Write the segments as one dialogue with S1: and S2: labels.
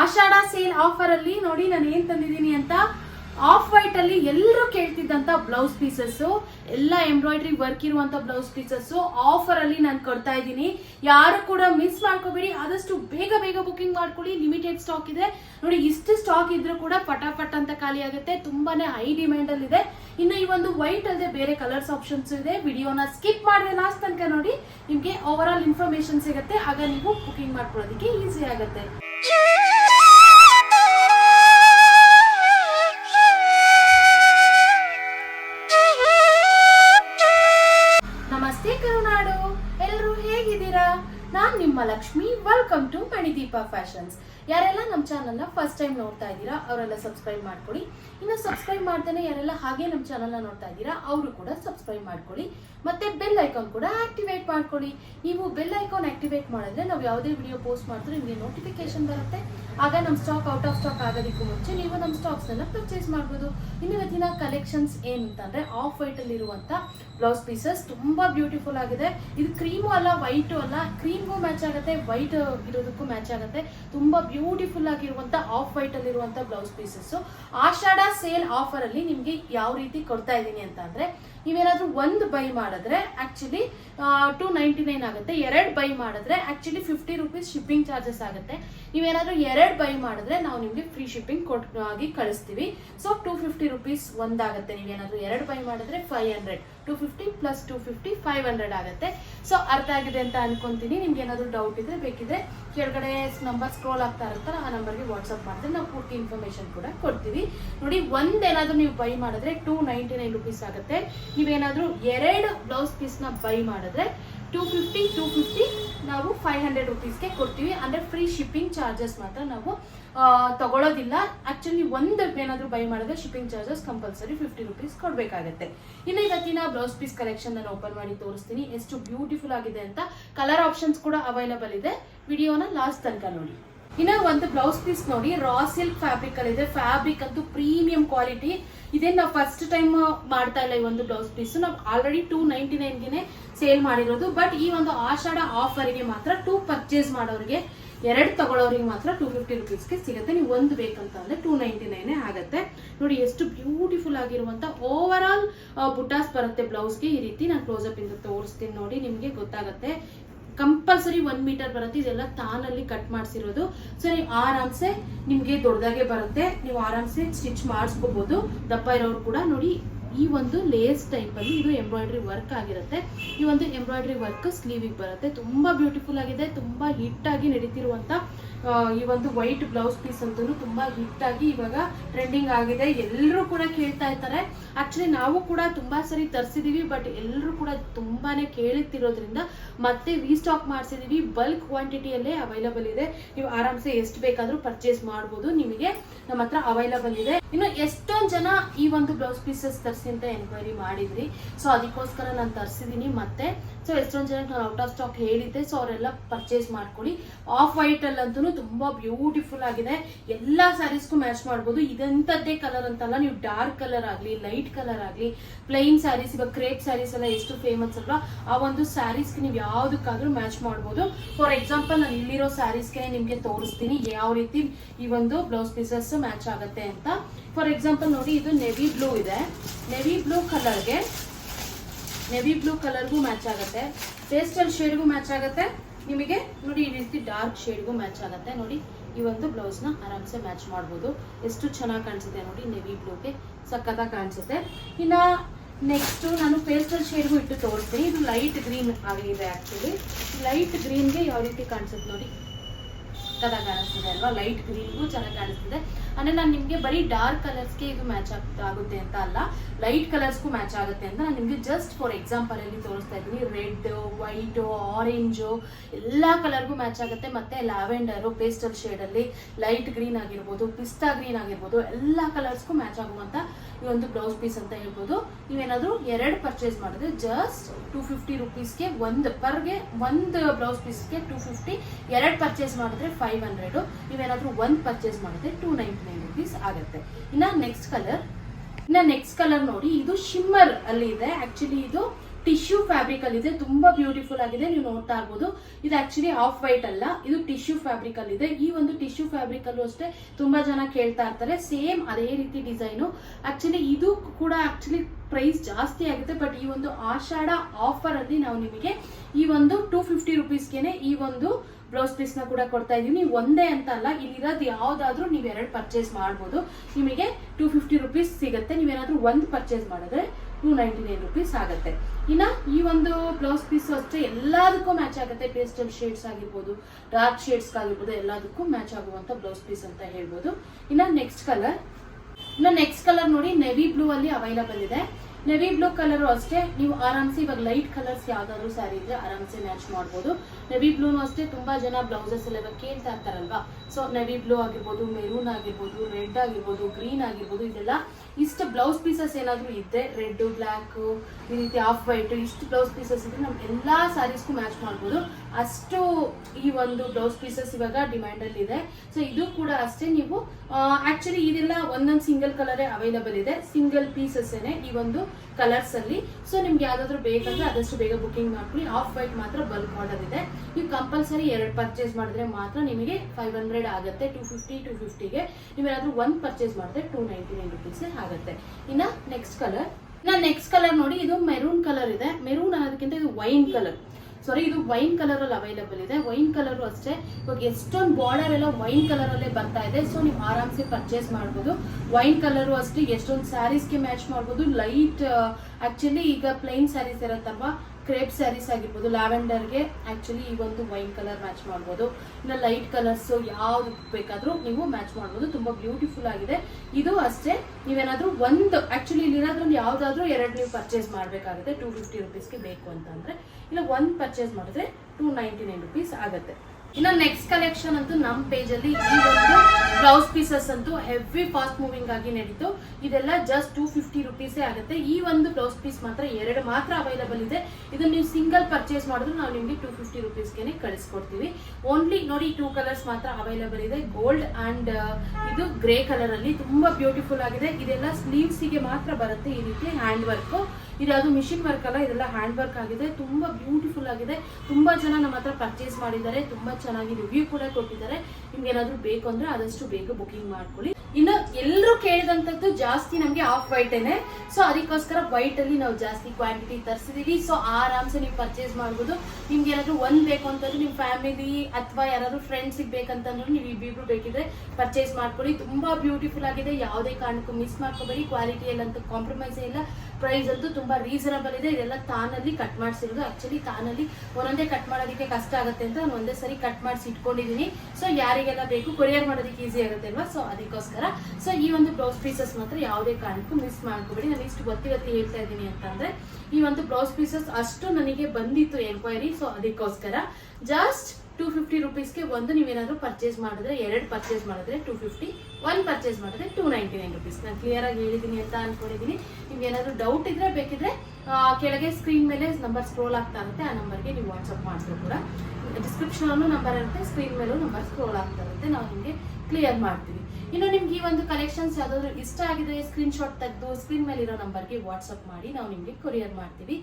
S1: ಆಷಾಢ sale offer ಅಲ್ಲಿ ನೋಡಿ ನಾನು ಏನ್ ತಂದಿದ್ದೀನಿ ಅಂತ ಆಫ್ ವೈಟ್ ಅಲ್ಲಿ ಎಲ್ಲರೂ ಕೇಳ್ತಿದ್ದಂತ ಬ್ಲೌಸ್ ಪೀಸಸ್ ಎಲ್ಲ ಎಂಬ್ರಾಯ್ಡ್ರಿ ವರ್ಕ್ ಇರುವಂತ ಬ್ಲೌಸ್ ಪೀಸಸ್ ಆಫರ್ ಅಲ್ಲಿ ನಾನು ಕೊಡ್ತಾ ಇದ್ದೀನಿ. ಯಾರು ಕೂಡ ಮಿಸ್ ಮಾಡ್ಕೋಬೇಡಿ, ಆದಷ್ಟು ಬೇಗ ಬೇಗ ಬುಕಿಂಗ್ ಮಾಡ್ಕೊಳ್ಳಿ. ಲಿಮಿಟೆಡ್ ಸ್ಟಾಕ್ ಇದೆ. ನೋಡಿ, ಇಷ್ಟು ಸ್ಟಾಕ್ ಇದ್ರೂ ಕೂಡ ಪಟಾಪಟ್ ಅಂತ ಖಾಲಿ ಆಗುತ್ತೆ. ತುಂಬಾನೇ ಹೈ ಡಿಮ್ಯಾಂಡ್ ಅಲ್ಲಿ ಇದೆ. ಇನ್ನು ಈ ಒಂದು ವೈಟ್ ಅಲ್ಲದೆ ಬೇರೆ ಕಲರ್ಸ್ ಆಪ್ಷನ್ಸ್ ಇದೆ. ವಿಡಿಯೋನ ಸ್ಕಿಪ್ ಮಾಡಿದ್ರೆ ಲಾಸ್ಟ್ ತನಕ ನೋಡಿ, ನಿಮ್ಗೆ ಓವರ್ ಆಲ್ ಇನ್ಫಾರ್ಮೇಶನ್ ಸಿಗುತ್ತೆ. ಆಗ ನೀವು ಬುಕಿಂಗ್ ಮಾಡ್ಕೊಳ್ಳೋದಕ್ಕೆ ಈಸಿ ಆಗುತ್ತೆ. ನಮಸ್ತೆ ಕರುನಾಡು ಎಲ್ಲರೂ ಹೇಗಿದ್ದೀರಾ? ನಾನು ನಿಮ್ಮ Lakshmi welcome to Manideepa fashions ಯಾರೆಲ್ಲ ನಮ್ಮ ಚಾನಲ್ನ ಫಸ್ಟ್ ಟೈಮ್ ನೋಡ್ತಾ ಇದ್ದೀರಾ, ಅವರೆಲ್ಲ ಸಬ್ಸ್ಕ್ರೈಬ್ ಮಾಡ್ಕೊಳ್ಳಿ. ಇನ್ನು ಸಬ್ಸ್ಕ್ರೈಬ್ ಮಾಡ್ತಾನೆ ಯಾರೆಲ್ಲ ಹಾಗೆ ನಮ್ಮ ಚಾನಲ್ನ ನೋಡ್ತಾ ಇದ್ದೀರಾ, ಅವರು ಕೂಡ ಸಬ್ಸ್ಕ್ರೈಬ್ ಮಾಡ್ಕೊಳ್ಳಿ. ಮತ್ತೆ ಬೆಲ್ ಐಕಾನ್ ಕೂಡ ಆಕ್ಟಿವೇಟ್ ಮಾಡ್ಕೊಳ್ಳಿ. ನೀವು ಬೆಲ್ ಐಕಾನ್ ಆಕ್ಟಿವೇಟ್ ಮಾಡಿದ್ರೆ ನಾವು ಯಾವುದೇ ವಿಡಿಯೋ ಪೋಸ್ಟ್ ಮಾಡಿದ್ರೆ ನಿಮಗೆ ನೋಟಿಫಿಕೇಶನ್ ಬರುತ್ತೆ. ಆಗ ನಮ್ಮ ಸ್ಟಾಕ್ ಔಟ್ ಆಫ್ ಸ್ಟಾಕ್ ಆಗೋದಕ್ಕೂ ಮುಂಚೆ ನೀವು ನಮ್ಮ ಸ್ಟಾಕ್ಸ್ನೆಲ್ಲ ಪರ್ಚೇಸ್ ಮಾಡ್ಬೋದು. ಇನ್ನು ಇವತ್ತಿನ ಕಲೆಕ್ಷನ್ಸ್ ಏನಂತಂದ್ರೆ ಆಫ್ ವೈಟ್ ಅಲ್ಲಿ ಇರುವಂತ ಬ್ಲೌಸ್ ಪೀಸಸ್ ತುಂಬಾ ಬ್ಯೂಟಿಫುಲ್ ಆಗಿದೆ. ಇದು ಕ್ರೀಮು ಅಲ್ಲ ವೈಟು ಅಲ್ಲ. ಕ್ರೀಮ್ಗೂ ಮ್ಯಾಚ್ ಆಗುತ್ತೆ ವೈಟ್ ಇರೋದಕ್ಕೂ ಮ್ಯಾಚ್ ಆಗುತ್ತೆ. ತುಂಬಾ ಬ್ಯೂಟಿಫುಲ್ ಆಗಿರುವಂತ ಆಫ್ ವೈಟ್ ಅಲ್ಲಿ ಇರುವಂತ blouse pieces Ashadha sale offer ಅಲ್ಲಿ ನಿಮ್ಗೆ ಯಾವ ರೀತಿ ಕೊಡ್ತಾ ಇದ್ದೀನಿ ಅಂತ ಅಂದ್ರೆ ನೀವೇನಾದ್ರೂ ಒಂದು ಬೈ ಮಾಡಿದ್ರೆ ಆಕ್ಚುಲಿ ಟೂ ನೈಂಟಿ ನೈನ್ ಆಗುತ್ತೆ. ಎರಡು ಬೈ ಮಾಡಿದ್ರೆ actually fifty rupees shipping charges ಆಗುತ್ತೆ. ನೀವೇನಾದ್ರೂ ಎರಡು ಬೈ ಮಾಡಿದ್ರೆ ನಾವು ನಿಮ್ಗೆ ಫ್ರೀ ಶಿಪ್ಪಿಂಗ್ ಕೊಟ್, ಆಗಿ ಕಳಿಸ್ತೀವಿ. ಸೊ ಟೂ ಫಿಫ್ಟಿ ರುಪೀಸ್ ಒಂದಾಗುತ್ತೆ. ನೀವೇನಾದ್ರೂ ಎರಡು ಬೈ ಮಾಡಿದ್ರೆ five hundred two fifty plus two fifty five hundred ಆಗುತ್ತೆ. ಸೊ ಅರ್ಥ ಆಗಿದೆ ಅಂತ ಅನ್ಕೊಂತೀನಿ. ನಿಮ್ಗೆ ಏನಾದರೂ ಡೌಟ್ ಇದ್ರೆ ಬೇಕಿದ್ರೆ ಕೆಳಗಡೆ ನಂಬರ್ ಸ್ಕ್ರೋಲ್ ಆಗ್ತಾ ಇರ್ತಾರೆ ಆ ನಂಬರ್ಗೆ ವಾಟ್ಸಪ್ ಮಾಡಿದ್ರೆ ನಾವು ಪೂರ್ತಿ ಇನ್ಫಾರ್ಮೇಶನ್ ಕೂಡ ಕೊಡ್ತೀವಿ. ನೋಡಿ ಒಂದೇನಾದರೂ ನೀವು ಬೈ ಮಾಡಿದ್ರೆ ಟೂ ನೈಂಟಿ ನೈನ್ ರುಪೀಸ್ ಆಗುತ್ತೆ. ನೀವೇನಾದರೂ ಎರಡು ಬ್ಲೌಸ್ ಪೀಸ್ನ ಬೈ ಮಾಡಿದ್ರೆ ಟೂ ಫಿಫ್ಟಿ ಟೂ ಫಿಫ್ಟಿ ನಾವು ಫೈವ್ ಹಂಡ್ರೆಡ್ ರುಪೀಸ್ಗೆ ಕೊಡ್ತೀವಿ. ಅಂದರೆ ಫ್ರೀ ಶಿಪ್ಪಿಂಗ್ ಚಾರ್ಜಸ್ ಮಾತ್ರ ನಾವು ತಗೊಳ್ಳೋದಿಲ್ಲ ಆ್ಯಕ್ಚುಲಿ ಒಂದು ಏನಾದರೂ ಬೈ ಮಾಡಿದ್ರೆ shipping charges compulsory fifty rupees ಕೊಡಬೇಕಾಗತ್ತೆ. ಇನ್ನು ಇವತ್ತಿನ ಬ್ಲೌಸ್ ಪೀಸ್ ಕಲೆಕ್ಷನ್ ನಾನು ಓಪನ್ ಮಾಡಿ ತೋರಿಸ್ತೀನಿ. ಎಷ್ಟು ಬ್ಯೂಟಿಫುಲ್ ಆಗಿದೆ ಅಂತ. ಕಲರ್ ಆಪ್ಷನ್ಸ್ ಕೂಡ ಅವೈಲಬಲ್ ಇದೆ. ವಿಡಿಯೋನ ಲಾಸ್ಟ್ ತನಕ ನೋಡಿ. ಇನ್ನ ಒಂದು ಬ್ಲೌಸ್ ಪೀಸ್ ನೋಡಿ ರಾ ಸಿಲ್ಕ್ ಫ್ಯಾಬ್ರಿಕ್ ಅಲ್ಲಿ ಇದೆ. ಫ್ಯಾಬ್ರಿಕ್ ಅಂತೂ ಪ್ರೀಮಿಯಂ ಕ್ವಾಲಿಟಿ ಇದೇ ನಾವು ಫಸ್ಟ್ ಟೈಮ್ ಮಾಡ್ತಾ ಇಲ್ಲ ಈ ಒಂದು ಬ್ಲೌಸ್ ಪೀಸ್ ನಾವು ಆಲ್ರೆಡಿ ಟೂ ನೈಂಟಿ ನೈನ್ಗೆ ಸೇಲ್ ಮಾಡಿರೋದು. ಬಟ್ ಈ ಒಂದು ಆಷಾಢ ಆಫರ್ಗೆ ಮಾತ್ರ ಟೂ ಪರ್ಚೇಸ್ ಮಾಡೋರಿಗೆ, ಎರಡು ತಗೊಳ್ಳೋರಿಗೆ ಮಾತ್ರ ಟೂ ಫಿಫ್ಟಿ ರುಪೀಸ್ಗೆ ಸಿಗುತ್ತೆ. ನೀವು ಒಂದು ಬೇಕಂತ ಅಂದ್ರೆ ಟೂ ನೈಂಟಿ ನೈನೇ ಆಗುತ್ತೆ. ನೋಡಿ, ಎಷ್ಟು ಬ್ಯೂಟಿಫುಲ್ ಆಗಿರುವಂತ ಓವರ್ ಆಲ್ ಬುಟಾಸ್ ಬರುತ್ತೆ ಬ್ಲೌಸ್ಗೆ ಈ ರೀತಿ ನಾನು ಕ್ಲೋಸ್ ಅಪ್ ಇಂದ ತೋರಿಸ್ತೀನಿ ನೋಡಿ, ನಿಮಗೆ ಗೊತ್ತಾಗುತ್ತೆ. ಕಂಪಲ್ಸರಿ ಒನ್ ಮೀಟರ್ ಬರುತ್ತೆ. ಇದೆಲ್ಲ ತಾನಲ್ಲಿ ಕಟ್ ಮಾಡಿಸಿರೋದು. ಸೊ ನೀವು ಆರಾಮ್ಸೆ ನಿಮಗೆ ದೊಡ್ಡದಾಗೆ ಬರುತ್ತೆ. ನೀವು ಆರಾಮ್ಸೆ ಸ್ಟಿಚ್ ಮಾಡಿಸ್ಕೋಬಹುದು ದಪ್ಪ ಇರೋರು ಕೂಡ ನೋಡಿ ಈ ಒಂದು ಲೇಸ್ ಟೈಪ್ ಅಲ್ಲಿ ಇದು ಎಂಬ್ರಾಯ್ಡ್ರಿ ವರ್ಕ್ ಆಗಿರುತ್ತೆ. ಈ ಒಂದು ಎಂಬ್ರಾಯ್ಡ್ರಿ ವರ್ಕ್ ಸ್ಲೀವಿಗೆ ಬರುತ್ತೆ. ತುಂಬಾ ಬ್ಯೂಟಿಫುಲ್ ಆಗಿದೆ. ತುಂಬಾ ಹಿಟ್ ಆಗಿ ನಡೀತಿರುವಂತ ಈ ಒಂದು ವೈಟ್ ಬ್ಲೌಸ್ ಪೀಸ್ ಅಂತೂ ತುಂಬಾ ಹಿಟ್ ಆಗಿ ಇವಾಗ ಟ್ರೆಂಡಿಂಗ್ ಆಗಿದೆ. ಎಲ್ಲರೂ ಕೂಡ ಕೇಳ್ತಾ ಇರ್ತಾರೆ ಆ್ಯಕ್ಚುಲಿ ನಾವು ಕೂಡ ತುಂಬಾ ಸರಿ ತರಿಸಿದ್ದೀವಿ ಬಟ್ ಎಲ್ಲರೂ ಕೂಡ ತುಂಬಾನೇ ಕೇಳುತ್ತಿರೋದ್ರಿಂದ ಮತ್ತೆ ರೀಸ್ಟಾಕ್ ಮಾಡಿಸಿದೀವಿ. ಬಲ್ಕ್ ಕ್ವಾಂಟಿಟಿಯಲ್ಲೇ ಅವೈಲಬಲ್ ಇದೆ. ನೀವು ಆರಾಮ್ಸೆ ಎಷ್ಟು ಬೇಕಾದರೂ ಪರ್ಚೇಸ್ ಮಾಡ್ಬೋದು. ನಿಮಗೆ ನಮ್ಮ ಹತ್ರ ಅವೈಲಬಲ್ ಇದೆ. ಇನ್ನು ಎಷ್ಟೊಂದು ಜನ ಈ ಒಂದು ಬ್ಲೌಸ್ ಪೀಸಸ್ ತರಿಸಿ ಅಂತ ಎನ್ಕ್ವೈರಿ ಮಾಡಿದ್ರಿ. ಸೊ ಅದಕ್ಕೋಸ್ಕರ ನಾನು ತರಿಸಿದೀನಿ. ಮತ್ತೆ ಸೊ ಎಷ್ಟೊಂದು ಜನ ನಾನು ಔಟ್ ಆಫ್ ಸ್ಟಾಕ್ ಹೇಳಿದ್ದೆ. ಸೊ ಅವರೆಲ್ಲ ಪರ್ಚೇಸ್ ಮಾಡ್ಕೊಳ್ಳಿ. ಆಫ್ ವೈಟ್ ಅಲ್ಲಂತೂ ತುಂಬಾ ಬ್ಯೂಟಿಫುಲ್ ಆಗಿದೆ. ಎಲ್ಲಾ ಸ್ಯಾರೀಸ್ಗೂ ಮ್ಯಾಚ್ ಮಾಡ್ಬೋದು. ಇದೆಂತದ್ದೇ ಕಲರ್ ಅಂತಲ್ಲ. ನೀವು ಡಾರ್ಕ್ ಕಲರ್ ಆಗಲಿ ಲೈಟ್ ಕಲರ್ ಆಗಲಿ ಪ್ಲೈನ್ ಸ್ಯಾರೀಸ್ ಇವಾಗ ಕ್ರೇಪ್ ಸ್ಯಾರೀಸ್ ಎಲ್ಲ ಎಷ್ಟು ಫೇಮಸ್ ಅಲ್ವಾ? ಆ ಒಂದು ಸ್ಯಾರೀಸ್ಗೆ ನೀವು ಯಾವ್ದಕ್ಕಾದ್ರೂ ಮ್ಯಾಚ್ ಮಾಡ್ಬೋದು. ಫಾರ್ ಎಕ್ಸಾಂಪಲ್ ನಾನು ಇಲ್ಲಿರೋ ಸ್ಯಾರೀಸ್ಗೆ ನಿಮಗೆ ತೋರಿಸ್ತೀನಿ. ಯಾವ ರೀತಿ ಈ ಒಂದು ಬ್ಲೌಸ್ ಪೀಸಸ್ ಮ್ಯಾಚ್ ಆಗುತ್ತೆ ಅಂತ. ಫಾರ್ ಎಕ್ಸಾಂಪಲ್ ನೋಡಿ, ಇದು ನೆವಿ ಬ್ಲೂ ಇದೆ. ನೆವಿ ಬ್ಲೂ ಕಲರ್ಗೆ ನೆವಿ ಬ್ಲೂ ಕಲರ್ಗೂ ಮ್ಯಾಚ್ ಆಗುತ್ತೆ. ಪೇಸ್ಟಲ್ ಶೇಡ್ಗೂ ಮ್ಯಾಚ್ ಆಗುತ್ತೆ. ನಿಮಗೆ, ನೋಡಿ, ಈ ರೀತಿ ಡಾರ್ಕ್ ಶೇಡ್ಗೂ ಮ್ಯಾಚ್ ಆಗುತ್ತೆ. ನೋಡಿ, ಈ ಒಂದು ಬ್ಲೌಸ್ನ ಆರಾಮ್ಸೆ ಮ್ಯಾಚ್ ಮಾಡ್ಬೋದು. ಎಷ್ಟು ಚೆನ್ನಾಗಿ ಕಾಣಿಸುತ್ತೆ ನೋಡಿ ನೆವಿ ಬ್ಲೂಗೆ ಸಕ್ಕತ್ತಾಗಿ ಕಾಣಿಸುತ್ತೆ. ಇನ್ನು ನೆಕ್ಸ್ಟು ನಾನು ಪೇಸ್ಟಲ್ ಶೇಡ್ಗೂ ಇಟ್ಟು ತೋರಿಸ್ತೀನಿ. ಇದು ಲೈಟ್ ಗ್ರೀನ್ ಆಗಿದೆ ಆ್ಯಕ್ಚುಲಿ ಲೈಟ್ ಗ್ರೀನ್ಗೆ ಯಾವ ರೀತಿ ಕಾಣಿಸುತ್ತೆ ನೋಡಿ ಸಕ್ಕತ್ತಾಗಿ ಕಾಣಿಸ್ತಿದೆ ಅಲ್ವಾ? ಲೈಟ್ ಗ್ರೀನ್ಗೂ ಚೆನ್ನಾಗಿ ಕಾಣಿಸ್ತಿದೆ. ಅಂದ್ರೆ ನಾನು ನಿಮಗೆ ಬರೀ ಡಾರ್ಕ್ ಕಲರ್ಸ್ಗೆ ಇದು ಮ್ಯಾಚ್ ಆಗುತ್ತೆ ಅಂತ ಅಲ್ಲ ಲೈಟ್ ಕಲರ್ಸ್ಗೂ ಮ್ಯಾಚ್ ಆಗುತ್ತೆ ಅಂತ ನಾನು ನಿಮಗೆ ಜಸ್ಟ್ ಫಾರ್ ಎಕ್ಸಾಂಪಲ್ ಅಲ್ಲಿ ತೋರಿಸ್ತಾ ಇದ್ದೀನಿ. ರೆಡ್ ವೈಟ್ ಆರೆಂಜು ಎಲ್ಲ ಕಲರ್ಗೂ ಮ್ಯಾಚ್ ಆಗುತ್ತೆ. ಮತ್ತೆ ಲ್ಯಾವೆಂಡರು ಪೇಸ್ಟಲ್ ಶೇಡಲ್ಲಿ ಲೈಟ್ ಗ್ರೀನ್ ಆಗಿರ್ಬೋದು ಪಿಸ್ತಾ ಗ್ರೀನ್ ಆಗಿರ್ಬೋದು, ಎಲ್ಲ ಕಲರ್ಸ್ಗೂ ಮ್ಯಾಚ್ ಆಗುವಂತ ಈ ಒಂದು ಬ್ಲೌಸ್ ಪೀಸ್ ಅಂತ ಹೇಳ್ಬೋದು. ನೀವೇನಾದ್ರೂ ಎರಡು ಪರ್ಚೇಸ್ ಮಾಡಿದ್ರೆ ಜಸ್ಟ್ ಟೂ ಫಿಫ್ಟಿ ರುಪೀಸ್ಗೆ ಒಂದು ಪರ್ಗೆ ಒಂದು ಬ್ಲೌಸ್ ಪೀಸ್ಗೆ ಟೂ ಫಿಫ್ಟಿ ಎರಡು ಪರ್ಚೇಸ್ ಮಾಡಿದ್ರೆ ಫೈವ್ ಹಂಡ್ರೆಡು ನೀವೇನಾದ್ರೂ ಒಂದು ಪರ್ಚೇಸ್ ಮಾಡಿದ್ರೆ ಟೂ ನೈಂಟಿ ನೈನ್ ರುಪೀಸ್ ಆಗುತ್ತೆ. ಇನ್ನು ನೆಕ್ಸ್ಟ್ ಕಲರ್ ಇನ್ನ ನೆಕ್ಸ್ಟ್ ಕಲರ್ ನೋಡಿ, ಇದು ಶಿಮ್ಮರ್ ಅಲ್ಲಿ ಇದೆ. ಆ್ಯಕ್ಚುಲಿ ಇದು ಟಿಶ್ಯೂ ಫ್ಯಾಬ್ರಿಕ್ ಅಲ್ಲಿ ಇದೆ. ತುಂಬಾ ಬ್ಯೂಟಿಫುಲ್ ಆಗಿದೆ. ನೀವು ನೋಡ್ತಾ ಇರ್ಬೋದು. ಇದು ಆಕ್ಚುಲಿ ಆಫ್ ವೈಟ್ ಅಲ್ಲ. ಇದು ಟಿಶ್ಯೂ ಫ್ಯಾಬ್ರಿಕ್ ಅಲ್ಲಿ ಇದೆ. ಈ ಒಂದು ಟಿಶ್ಯೂ ಫ್ಯಾಬ್ರಿಕ್ ಅಲ್ಲೂ ಅಷ್ಟೇ ತುಂಬಾ ಜನ ಕೇಳ್ತಾ ಇರ್ತಾರೆ. ಸೇಮ್ ಅದೇ ರೀತಿ ಡಿಸೈನು. ಆಕ್ಚುಲಿ ಇದು ಕೂಡ ಆಕ್ಚುಲಿ ಪ್ರೈಸ್ ಜಾಸ್ತಿ ಆಗುತ್ತೆ ಬಟ್ ಈ ಒಂದು ಆಷಾಢ ಆಫರ್ ಅಲ್ಲಿ ನಾವು ನಿಮಗೆ ಈ ಒಂದು ಟೂ ಫಿಫ್ಟಿ ರುಪೀಸ್ಗೆನೆ ಈ ಒಂದು ಬ್ಲೌಸ್ ಪೀಸ್ನ ಕೂಡ ಕೊಡ್ತಾ ಇದೀವಿ ನೀವು ಒಂದೇ ಅಂತ ಅಲ್ಲ. ಇಲ್ಲಿರೋದು ಯಾವ್ದಾದ್ರೂ ನೀವು ಎರಡು ಪರ್ಚೇಸ್ ಮಾಡ್ಬೋದು. ನಿಮಗೆ ಟೂ ಫಿಫ್ಟಿ ರುಪೀಸ್ ಸಿಗುತ್ತೆ. ನೀವೇನಾದ್ರೂ ಒಂದು ಪರ್ಚೇಸ್ ಮಾಡಿದ್ರೆ ಟೂ ನೈಂಟಿ ನೈನ್ ರುಪೀಸ್ ಆಗುತ್ತೆ. ಇನ್ನ ಈ ಒಂದು ಬ್ಲೌಸ್ ಪೀಸ್ ಅಷ್ಟೇ ಎಲ್ಲದಕ್ಕೂ ಮ್ಯಾಚ್ ಆಗುತ್ತೆ. ಪೇಸ್ಟಲ್ ಶೇಡ್ಸ್ ಆಗಿರ್ಬೋದು ಡಾರ್ಕ್ ಶೇಡ್ಸ್ ಆಗಿರ್ಬೋದು, ಎಲ್ಲದಕ್ಕೂ ಮ್ಯಾಚ್ ಆಗುವಂತ ಬ್ಲೌಸ್ ಪೀಸ್ ಅಂತ ಹೇಳ್ಬೋದು. ಇನ್ನ ನೆಕ್ಸ್ಟ್ ಕಲರ್ ಇನ್ನ ನೆಕ್ಸ್ಟ್ ಕಲರ್ ನೋಡಿ ನೆವಿ ಬ್ಲೂ ಅಲ್ಲಿ ಅವೈಲಬಲ್ ಇದೆ. ನೆವಿ ಬ್ಲೂ ಕಲರು ಅಷ್ಟೇ, ನೀವು ಆರಾಮ್ಸೆ ಇವಾಗ ಲೈಟ್ ಕಲರ್ಸ್ ಯಾವ್ದಾದ್ರು ಸ್ಯಾರಿ ಇದ್ರೆ ಆರಾಮ್ಸೆ ಮ್ಯಾಚ್ ಮಾಡ್ಬೋದು. ನೆವಿ ಬ್ಲೂನು ಅಷ್ಟೇ, ತುಂಬಾ ಜನ ಬ್ಲೌಸಸ್ ಎಲ್ಲ ಇವಾಗ ಕೇಳ್ತಾ ಇರ್ತಾರಲ್ವಾ? ಸೊ ನೆವಿ ಬ್ಲೂ ಆಗಿರ್ಬೋದು ಮೆರೂನ್ ಆಗಿರ್ಬೋದು ರೆಡ್ ಆಗಿರ್ಬೋದು ಗ್ರೀನ್ ಆಗಿರ್ಬೋದು, ಇದೆಲ್ಲ ಇಷ್ಟು ಬ್ಲೌಸ್ ಪೀಸಸ್ ಏನಾದರೂ ಇದ್ದರೆ ರೆಡ್ ಬ್ಲ್ಯಾಕು ಈ ರೀತಿ ಆಫ್ ವೈಟ್ ಇಷ್ಟು ಬ್ಲೌಸ್ ಪೀಸಸ್ ಇದ್ರೆ ನಮ್ಗೆ ಎಲ್ಲಾ ಸ್ಯಾರೀಸ್ಗೂ ಮ್ಯಾಚ್ ಮಾಡ್ಬೋದು. ಅಷ್ಟು ಈ ಒಂದು ಬ್ಲೌಸ್ ಪೀಸಸ್ ಇವಾಗ ಡಿಮ್ಯಾಂಡ್ ಅಲ್ಲಿ ಇದೆ. ಸೊ ಇದು ಕೂಡ ಅಷ್ಟೇ ನೀವು ಆ್ಯಕ್ಚುಲಿ ಇದೆಲ್ಲ ಒಂದೊಂದು ಸಿಂಗಲ್ ಕಲರೇ ಅವೈಲಬಲ್ ಇದೆ. ಸಿಂಗಲ್ ಪೀಸಸ್ ಏನೆ ಈ ಒಂದು ಕಲರ್ಸ್ ಅಲ್ಲಿ. ಸೊ ನಿಮ್ಗೆ ಯಾವ್ದಾದ್ರು ಬೇಕಂದ್ರೆ ಆದಷ್ಟು ಬೇಗ ಬುಕಿಂಗ್ ಮಾಡ್ಕೊಳ್ಳಿ. ಆಫ್ ವೈಟ್ ಮಾತ್ರ ಬಲ್ಕ್ ಆರ್ಡರ್ ಇದೆ. ಕಂಪಲ್ಸರಿ ಎರಡು ಪರ್ಚೇಸ್ ಮಾಡಿದ್ರೆ ಮಾತ್ರ ನಿಮಗೆ ಫೈವ್ ಹಂಡ್ರೆಡ್ ಆಗುತ್ತೆ. ಟೂ ಫಿಫ್ಟಿ ಟೂ ಫಿಫ್ಟಿಗೆ ನೀವೇನಾದರೂ ಒಂದು ಪರ್ಚೇಸ್ ಮಾಡಿದ್ರೆ ಟೂ ನೈಂಟಿ ನೈನ್ ರುಪೀಸೇ ಆಗುತ್ತೆ. ಇನ್ನ ನೆಕ್ಸ್ಟ್ ಕಲರ್ ಇನ್ನ ನೆಕ್ಸ್ಟ್ ಕಲರ್ ನೋಡಿ, ಇದು ಮೆರೂನ್ ಕಲರ್ ಇದೆ. ಮೆರೂನ್ ಅನ್ನೋದಕ್ಕಿಂತ ಇದು ವೈನ್ ಕಲರ್ ಸಾರಿ ಇದು ವೈನ್ ಕಲರ್ ಅಲ್ಲಿ ಅವೈಲಬಲ್ ಇದೆ. ವೈನ್ ಕಲರ್ ಅಷ್ಟೇ. ಇವಾಗ ಎಷ್ಟೊಂದು ಬಾರ್ಡರ್ ಎಲ್ಲ ವೈನ್ ಕಲರ್ ಅಲ್ಲೇ ಬರ್ತಾ ಇದೆ. ಸೊ ನೀವು ಆರಾಮ್ಸೆ ಪರ್ಚೇಸ್ ಮಾಡ್ಬೋದು. ವೈನ್ ಕಲರ್ ಅಷ್ಟೇ. ಎಷ್ಟೊಂದು ಸ್ಯಾರೀಸ್ಗೆ ಮ್ಯಾಚ್ ಮಾಡ್ಬೋದು. ಲೈಟ್ ಆಕ್ಚುಲಿ ಈಗ ಪ್ಲೈನ್ ಸ್ಯಾರೀಸ್ ಇರುತ್ತಲ್ವಾ? ಕ್ರೇಪ್ ಸ್ಯಾರೀಸ್ ಆಗಿರ್ಬೋದು, ಲ್ಯಾವೆಂಡರ್ಗೆ ಆ್ಯಕ್ಚುಲಿ ಈ ಒಂದು ವೈನ್ ಕಲರ್ ಮ್ಯಾಚ್ ಮಾಡ್ಬೋದು. ಇನ್ನು ಲೈಟ್ ಕಲರ್ಸ್ ಯಾವ್ದು ಬೇಕಾದರೂ ನೀವು ಮ್ಯಾಚ್ ಮಾಡ್ಬೋದು. ತುಂಬಾ ಬ್ಯೂಟಿಫುಲ್ ಆಗಿದೆ. ಇದು ಅಷ್ಟೇ, ನೀವೇನಾದರೂ ಒಂದು ಆ್ಯಕ್ಚುಲಿ ಇಲ್ಲಿರೋದ್ರಲ್ಲಿ ಯಾವುದಾದ್ರೂ ಎರಡು ನೀವು ಪರ್ಚೇಸ್ ಮಾಡಬೇಕಾಗುತ್ತೆ. ಟೂ ಫಿಫ್ಟಿ ರುಪೀಸ್ಗೆ ಬೇಕು ಅಂತಂದರೆ ಇಲ್ಲ ಒಂದು ಪರ್ಚೇಸ್ ಮಾಡಿದ್ರೆ ಟೂ ನೈಂಟಿ ನೈನ್ ರುಪೀಸ್ ಆಗುತ್ತೆ. ಇನ್ನು ನೆಕ್ಸ್ಟ್ ಕಲೆಕ್ಷನ್ ಅಂತೂ ನಮ್ಮ ಪೇಜಲ್ಲಿ ಈ ಒಂದು ಬ್ಲೌಸ್ ಪೀಸಸ್ ಅಂತೂ ಹೆವಿ ಫಾಸ್ಟ್ ಮೂವಿಂಗ್ ಆಗಿ ನಡೀತು. ಇದೆಲ್ಲ ಜಸ್ಟ್ ಟೂ ಫಿಫ್ಟಿ ರುಪೀಸೇ ಆಗುತ್ತೆ. ಈ ಒಂದು ಬ್ಲೌಸ್ ಪೀಸ್ ಮಾತ್ರ ಎರಡು ಮಾತ್ರ ಅವೈಲಬಲ್ ಇದೆ. ಇದನ್ನ ನೀವು ಸಿಂಗಲ್ ಪರ್ಚೇಸ್ ಮಾಡಿದ್ರೆ ನಾವು ನಿಮಗೆ ಟೂ ಫಿಫ್ಟಿ ರುಪೀಸ್ಗೆ ಕಳಿಸ್ಕೊಡ್ತೀವಿ. ಓನ್ಲಿ ನೋಡಿ ಟೂ ಕಲರ್ಸ್ ಮಾತ್ರ ಅವೈಲಬಲ್ ಇದೆ. ಗೋಲ್ಡ್ ಅಂಡ್ ಇದು ಗ್ರೇ ಕಲರ್ ಅಲ್ಲಿ ತುಂಬಾ ಬ್ಯೂಟಿಫುಲ್ ಆಗಿದೆ. ಇದೆಲ್ಲ ಸ್ಲೀವ್ಸ್ಗೆ ಮಾತ್ರ ಬರುತ್ತೆ ಈ ರೀತಿ ಹ್ಯಾಂಡ್ ವರ್ಕ್ ಇದ್ಯಾವುದು ಮಿಷಿನ್ ವರ್ಕ್ ಅಲ್ಲ, ಇದೆಲ್ಲ ಹ್ಯಾಂಡ್ ವರ್ಕ್ ಆಗಿದೆ. ತುಂಬಾ ಬ್ಯೂಟಿಫುಲ್ ಆಗಿದೆ. ತುಂಬಾ ಜನ ನಮ್ಮ ಹತ್ರ ಪರ್ಚೇಸ್ ಮಾಡಿದ್ದಾರೆ. ತುಂಬಾ ಚೆನ್ನಾಗಿ ರಿವ್ಯೂ ಕೂಡ ಕೊಟ್ಟಿದ್ದಾರೆ. ನಿಮ್ಗೆ ಏನಾದ್ರು ಬೇಕು ಅಂದ್ರೆ ಆದಷ್ಟು ಬೇಗ ಬುಕಿಂಗ್ ಮಾಡ್ಕೊಳ್ಳಿ. ಎಲ್ಲರೂ ಕೇಳಿದಂತದ್ದು ಜಾಸ್ತಿ ನಮಗೆ ಆಫ್ ವೈಟ್ ಏನೆ. ಸೊ ಅದಕ್ಕೋಸ್ಕರ ವೈಟ್ ಅಲ್ಲಿ ನಾವು ಜಾಸ್ತಿ ಕ್ವಾಂಟಿಟಿ ತರಿಸಿದೀವಿ. ಸೊ ಆರಾಮ್ಸೆ ನೀವು ಪರ್ಚೇಸ್ ಮಾಡ್ಬೋದು. ನಿಮ್ಗೆ ಏನಾದ್ರು ಒಂದ್ ಬೇಕು ಅಂತಂದ್ರೆ ನಿಮ್ ಫ್ಯಾಮಿಲಿ ಅಥವಾ ಯಾರಾದ್ರು ಫ್ರೆಂಡ್ಸ್ ಬೇಕಂತಂದ್ರು ನೀವು ಇಬ್ಬಿಬ್ರು ಬೇಕಿದ್ರೆ ಪರ್ಚೇಸ್ ಮಾಡ್ಕೊಳ್ಳಿ. ತುಂಬಾ ಬ್ಯೂಟಿಫುಲ್ ಆಗಿದೆ. ಯಾವುದೇ ಕಾರಣಕ್ಕೂ ಮಿಸ್ ಮಾಡ್ಕೋಬೇಡಿ. ಕ್ವಾಲಿಟಿಯಲ್ಲಂತೂ ಕಾಂಪ್ರಮೈಸ್ ಇಲ್ಲ. ಪ್ರೈಸ್ ಅಂತೂ ತುಂಬಾ ರೀಸನಬಲ್ ಇದೆ. ಇದೆಲ್ಲ ತಾನಲ್ಲಿ ಕಟ್ ಮಾಡಿಸಿರೋದು. ಆಕ್ಚುಲಿ ತಾನಲ್ಲಿ ಒಂದೊಂದೇ ಕಟ್ ಮಾಡೋದಕ್ಕೆ ಕಷ್ಟ ಆಗುತ್ತೆ ಅಂತ ನಾನು ಒಂದೇ ಸರಿ ಕಟ್ ಮಾಡಿಸಿ ಇಟ್ಕೊಂಡಿದ್ದೀನಿ ಸೊ ಯಾರಿಗೆಲ್ಲ ಬೇಕು ಕೊರಿಯರ್ ಮಾಡೋದಕ್ಕೆ ಈಸಿ ಆಗುತ್ತೆ ಅಲ್ವಾ? ಸೊ ಅದಕ್ಕೋಸ್ಕರ ಸೊ ಈ ಒಂದು ಬ್ಲೌಸ್ ಪೀಸಸ್ ಮಾತ್ರ ಯಾವುದೇ ಕಾರಣಕ್ಕೂ ಮಿಸ್ ಮಾಡ್ಕೋಬೇಡಿ. ನಾನು ಇಷ್ಟು ಗೊತ್ತಿ ಗೊತ್ತಿ ಹೇಳ್ತಾ ಇದ್ದೀನಿ ಅಂತಂದ್ರೆ, ಈ ಒಂದು ಬ್ಲೌಸ್ ಪೀಸಸ್ ಅಷ್ಟು ನನಗೆ ಬಂದಿತ್ತು ಎಂಕ್ವೈರಿ ಸೊ ಅದಕ್ಕೋಸ್ಕರ ಜಸ್ಟ್ ಟೂ ಫಿಫ್ಟಿ ರುಪೀಸ್ಗೆ ಒಂದು ನೀವೇನಾದ್ರೂ ಪರ್ಚೇಸ್ ಮಾಡಿದ್ರೆ, ಎರಡು ಪರ್ಚೇಸ್ ಮಾಡಿದ್ರೆ ಟೂ ಫಿಫ್ಟಿ ಒನ್ ಪರ್ಚೇಸ್ ಮಾಡಿದ್ರೆ ಟೂ ನೈಂಟಿ ನೈನ್ ರುಪೀಸ್ ನಾನು ಕ್ಲಿಯರ್ ಆಗಿ ಹೇಳಿದ್ದೀನಿ ಅಂತ ಅನ್ಕೊಂಡಿದ್ದೀನಿ. ನಿಮ್ಗೆ ಏನಾದ್ರು ಡೌಟ್ ಇದ್ರೆ ಬೇಕಿದ್ರೆ ಕೆಳಗೆ ಸ್ಕ್ರೀನ್ ಮೇಲೆ ನಂಬರ್ ಸ್ಕ್ರೋಲ್ ಆಗ್ತಾ ಇರುತ್ತೆ. ಆ ನಂಬರ್ಗೆ ನೀವು ವಾಟ್ಸಪ್ ಮಾಡಿದ್ರು ಕೂಡ. ಡಿಸ್ಕ್ರಿಪ್ಷನ್ ಅಲ್ಲೂ ನಂಬರ್ ಇರುತ್ತೆ ಸ್ಕ್ರೀನ್ ಮೇಲೂ ನಂಬರ್ ಸ್ಕ್ರೋಲ್ ಆಗ್ತಾ ಇರುತ್ತೆ ನಾವು ನಿಮಗೆ ಕ್ಲಿಯರ್ ಮಾಡ್ತೀವಿ. ಇನ್ನು ನಿಮ್ಗೆ ಈ ಒಂದು ಕಲೆಕ್ಷನ್ಸ್ ಯಾವ್ದಾದ್ರು ಇಷ್ಟ ಆಗಿದೆ ಸ್ಕ್ರೀನ್ ಶಾಟ್ ತೆಗೆದು ಸ್ಕ್ರೀನ್ ಮೇಲೆ ಇರೋ ನಂಬರ್ಗೆ ವಾಟ್ಸಪ್ ಮಾಡಿ, ನಾವು ನಿಮಗೆ ಕೊರಿಯರ್ ಮಾಡ್ತೀವಿ.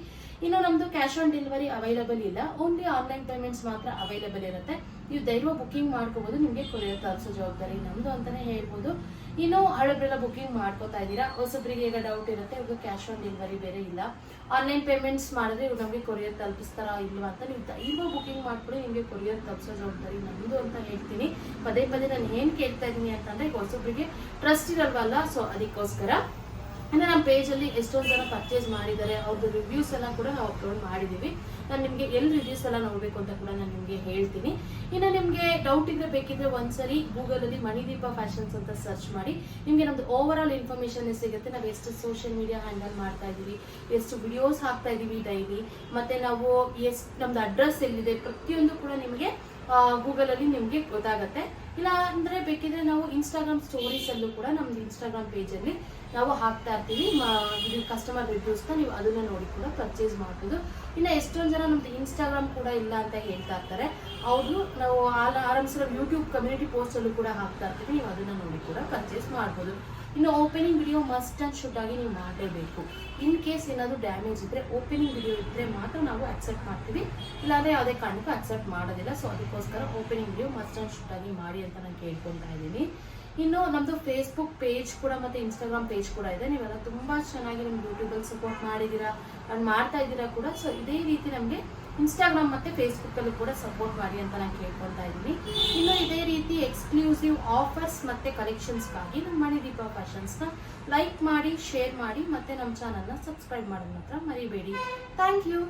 S1: ಇನ್ನು ನಮ್ದು ಕ್ಯಾಶ್ ಆನ್ ಡೆಲಿವರಿ ಅವೈಲಬಲ್ ಇಲ್ಲ ಓನ್ಲಿ ಆನ್ಲೈನ್ ಪೇಮೆಂಟ್ಸ್ ಮಾತ್ರ ಅವೈಲಬಲ್ ಇರುತ್ತೆ. ನೀವು ಧೈರ್ಯ ಬುಕ್ಕಿಂಗ್ ಮಾಡ್ಕೋಬಹುದು ನಿಮಗೆ ಕೊರಿಯರ್ ತರಿಸೋ ಜವಾಬ್ದಾರಿ ನಮ್ದು ಅಂತಾನೆ ಹೇಳ್ಬೋದು. ಇನ್ನು ಹಳಬ್ರೆಲ್ಲ ಬುಕಿಂಗ್ ಮಾಡ್ಕೋತಾ ಇದ್ದೀರಾ? ಹೊಸಬ್ರಿಗೆ ಈಗ ಡೌಟ್ ಇರುತ್ತೆ ಇವಾಗ ಕ್ಯಾಶ್ ಆನ್ ಡೆಲಿವರಿ ಬೇರೆ ಇಲ್ಲ. ಆನ್ಲೈನ್ ಪೇಮೆಂಟ್ಸ್ ಮಾಡಿದ್ರೆ ಇವಾಗ ನಮಗೆ ಕೊರಿಯರ್ ತಲುಪಿಸ್ತಾರಾ ಇಲ್ವಾ ಅಂತ ನೀವು ದೈವ ಬುಕಿಂಗ್ ಮಾಡ್ಕೊಳ್ಳಿ ನಿಮಗೆ ಕೊರಿಯರ್ ತಲುಪಿಸೋ ಜವಾಬ್ದಾರಿ ನಮ್ಮದು ಅಂತ ಹೇಳ್ತೀನಿ. ಪದೇ ಪದೇ ನಾನು ಏನು ಕೇಳ್ತಾ ಇದ್ದೀನಿ ಅಂತಂದರೆ ಹೊಸಬ್ರಿಗೆ ಟ್ರಸ್ಟ್ ಇರಲ್ವಲ್ಲ ಸೊ ಅದಕ್ಕೋಸ್ಕರ ಅಂದ್ರೆ ನಮ್ಮ ಪೇಜಲ್ಲಿ ಎಷ್ಟೊಂದು ಜನ ಪರ್ಚೇಸ್ ಮಾಡಿದ್ದಾರೆ ಅವ್ರದ್ದು ರಿವ್ಯೂಸ್ ಎಲ್ಲ ಕೂಡ ನಾವು ಅಪ್ಲೋಡ್ ಮಾಡಿದ್ದೀವಿ ನಾನು ನಿಮಗೆ ಎಲ್ಲಿ ರಿವ್ಯೂಸ್ ಎಲ್ಲ ನೋಡಬೇಕು ಅಂತ ಕೂಡ ನಾನು ನಿಮಗೆ ಹೇಳ್ತೀನಿ. ಇನ್ನು ನಿಮಗೆ ಡೌಟ್ ಇದ್ರೆ ಬೇಕಿದ್ರೆ ಒಂದ್ಸರಿ ಗೂಗಲಲ್ಲಿ ಮಣಿದೀಪ ಫ್ಯಾಷನ್ಸ್ ಅಂತ ಸರ್ಚ್ ಮಾಡಿ. ನಿಮಗೆ ನಮ್ದು ಓವರ್ ಆಲ್ ಇನ್ಫಾರ್ಮೇಷನ್ ಸಿಗುತ್ತೆ? ನಾವು ಎಷ್ಟು ಸೋಷಿಯಲ್ ಮೀಡಿಯಾ ಹ್ಯಾಂಡಲ್ ಮಾಡ್ತಾ ಇದ್ದೀವಿ, ಎಷ್ಟು ವಿಡಿಯೋಸ್ ಹಾಕ್ತಾ ಇದ್ದೀವಿ ಡೈಲಿ ಮತ್ತೆ ನಾವು ಎಷ್ಟು, ನಮ್ದು ಅಡ್ರೆಸ್ ಎಲ್ಲಿದೆ ಪ್ರತಿಯೊಂದು ಕೂಡ ನಿಮಗೆ ಗೂಗಲಲ್ಲಿ ನಿಮಗೆ ಗೊತ್ತಾಗುತ್ತೆ. ಇಲ್ಲ ಅಂದ್ರೆ ಬೇಕಿದ್ರೆ ನಾವು ಇನ್ಸ್ಟಾಗ್ರಾಮ್ ಸ್ಟೋರೀಸ್ ಅಲ್ಲೂ ಕೂಡ ನಮ್ದು ಇನ್ಸ್ಟಾಗ್ರಾಮ್ ಅಲ್ಲಿ ನಾವು ಹಾಕ್ತಾ ಇರ್ತೀವಿ. ಇದು ಕಸ್ಟಮರ್ ರಿವ್ಯೂಸ್ನ ನೀವು ಅದನ್ನ ನೋಡಿ ಕೂಡ ಪರ್ಚೇಸ್ ಮಾಡ್ಬೋದು. ಇನ್ನು ಎಷ್ಟೊಂದು ಜನ ನಮ್ದು ಇನ್ಸ್ಟಾಗ್ರಾಮ್ ಕೂಡ ಇಲ್ಲ ಅಂತ ಹೇಳ್ತಾ ಇರ್ತಾರೆ. ಅವರು ನಾವು ಆರಂಭಿಸಿರೋ ಯೂಟ್ಯೂಬ್ ಕಮ್ಯುನಿಟಿ ಪೋಸ್ಟ್ ಅಲ್ಲೂ ಕೂಡ ಹಾಕ್ತಾ ಇರ್ತೀವಿ. ನೀವು ಅದನ್ನ ನೋಡಿ ಕೂಡ ಪರ್ಚೇಸ್ ಮಾಡ್ಬೋದು. ಇನ್ನು opening video must and should ಆಗಿ ನೀವು ಮಾಡಲೇಬೇಕು. ಇನ್ ಕೇಸ್ ಏನಾದರೂ ಡ್ಯಾಮೇಜ್ ಇದ್ರೆ ಓಪನಿಂಗ್ ವಿಡಿಯೋ ಇದ್ರೆ ಮಾತ್ರ ನಾವು ಅಕ್ಸೆಪ್ಟ್ ಮಾಡ್ತೀವಿ. ಇಲ್ಲಾಂದ್ರೆ ಯಾವುದೇ ಕಾರಣಕ್ಕೂ ಅಕ್ಸೆಪ್ಟ್ ಮಾಡೋದಿಲ್ಲ. ಸೊ ಅದಕ್ಕೋಸ್ಕರ opening video must and should ಆಗಿ ಮಾಡಿ ಅಂತ ನಾನು ಕೇಳ್ಕೊತಾ ಇದ್ದೀನಿ. ಇನ್ನು ನಮ್ಮದು ಫೇಸ್ಬುಕ್ ಪೇಜ್ ಕೂಡ ಮತ್ತು ಇನ್ಸ್ಟಾಗ್ರಾಮ್ ಪೇಜ್ ಕೂಡ ಇದೆ. ನೀವೆಲ್ಲ ತುಂಬ ಚೆನ್ನಾಗಿ ನಮ್ಗೆ ಯೂಟ್ಯೂಬಲ್ಲಿ ಸಪೋರ್ಟ್ ಮಾಡಿದ್ದೀರಾ ಅಂಡ್ ಮಾಡ್ತಾ ಇದ್ದೀರಾ ಕೂಡ. ಸೊ ಇದೇ ರೀತಿ ನಮಗೆ ಇನ್ಸ್ಟಾಗ್ರಾಮ್ ಮತ್ತು ಫೇಸ್ಬುಕ್ಕಲ್ಲೂ ಕೂಡ ಸಪೋರ್ಟ್ ಮಾಡಿ ಅಂತ ನಾನು ಕೇಳ್ಕೊತಾ ಇದ್ದೀನಿ. ಇನ್ನು ಇದೇ ರೀತಿ ಎಕ್ಸ್ಕ್ಲೂಸಿವ್ ಆಫರ್ಸ್ ಮತ್ತು ಕಲೆಕ್ಷನ್ಸ್ಗಾಗಿ ನಮ್ಮ ಮಣಿದೀಪ ಫ್ಯಾಷನ್ಸ್ನ ಲೈಕ್ ಮಾಡಿ ಶೇರ್ ಮಾಡಿ ಮತ್ತು ನಮ್ಮ ಚಾನಲ್ನ ಸಬ್ಸ್ಕ್ರೈಬ್ ಮಾಡೋದು ಮಾತ್ರ ಮರಿಬೇಡಿ. Thank you